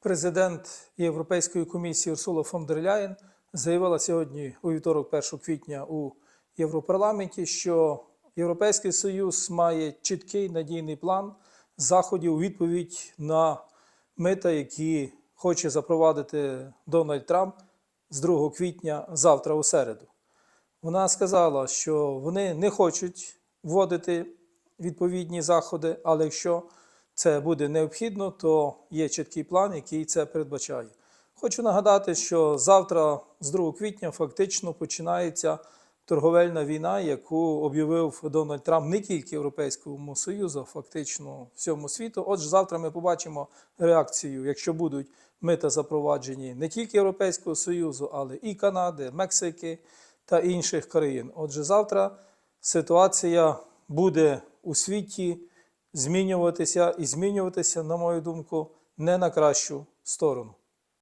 Президент Європейської комісії Урсула фон дер Ляєн заявила сьогодні у вівторок, 1 квітня, у Європарламенті, що Європейський Союз має чіткий надійний план заходів у відповідь на мита, які хоче запровадити Дональд Трамп з 2 квітня завтра у середу. Вона сказала, що вони не хочуть вводити відповідні заходи, але якщо це буде необхідно, то є чіткий план, який це передбачає. Хочу нагадати, що завтра, з 2 квітня, фактично починається торговельна війна, яку об'явив Дональд Трамп не тільки Європейському Союзу, а фактично всьому світу. Отже, завтра ми побачимо реакцію, якщо будуть мита запроваджені не тільки Європейського Союзу, але і Канади, Мексики та інших країн. Отже, завтра ситуація буде у світі змінюватися і змінюватися, на мою думку, не на кращу сторону.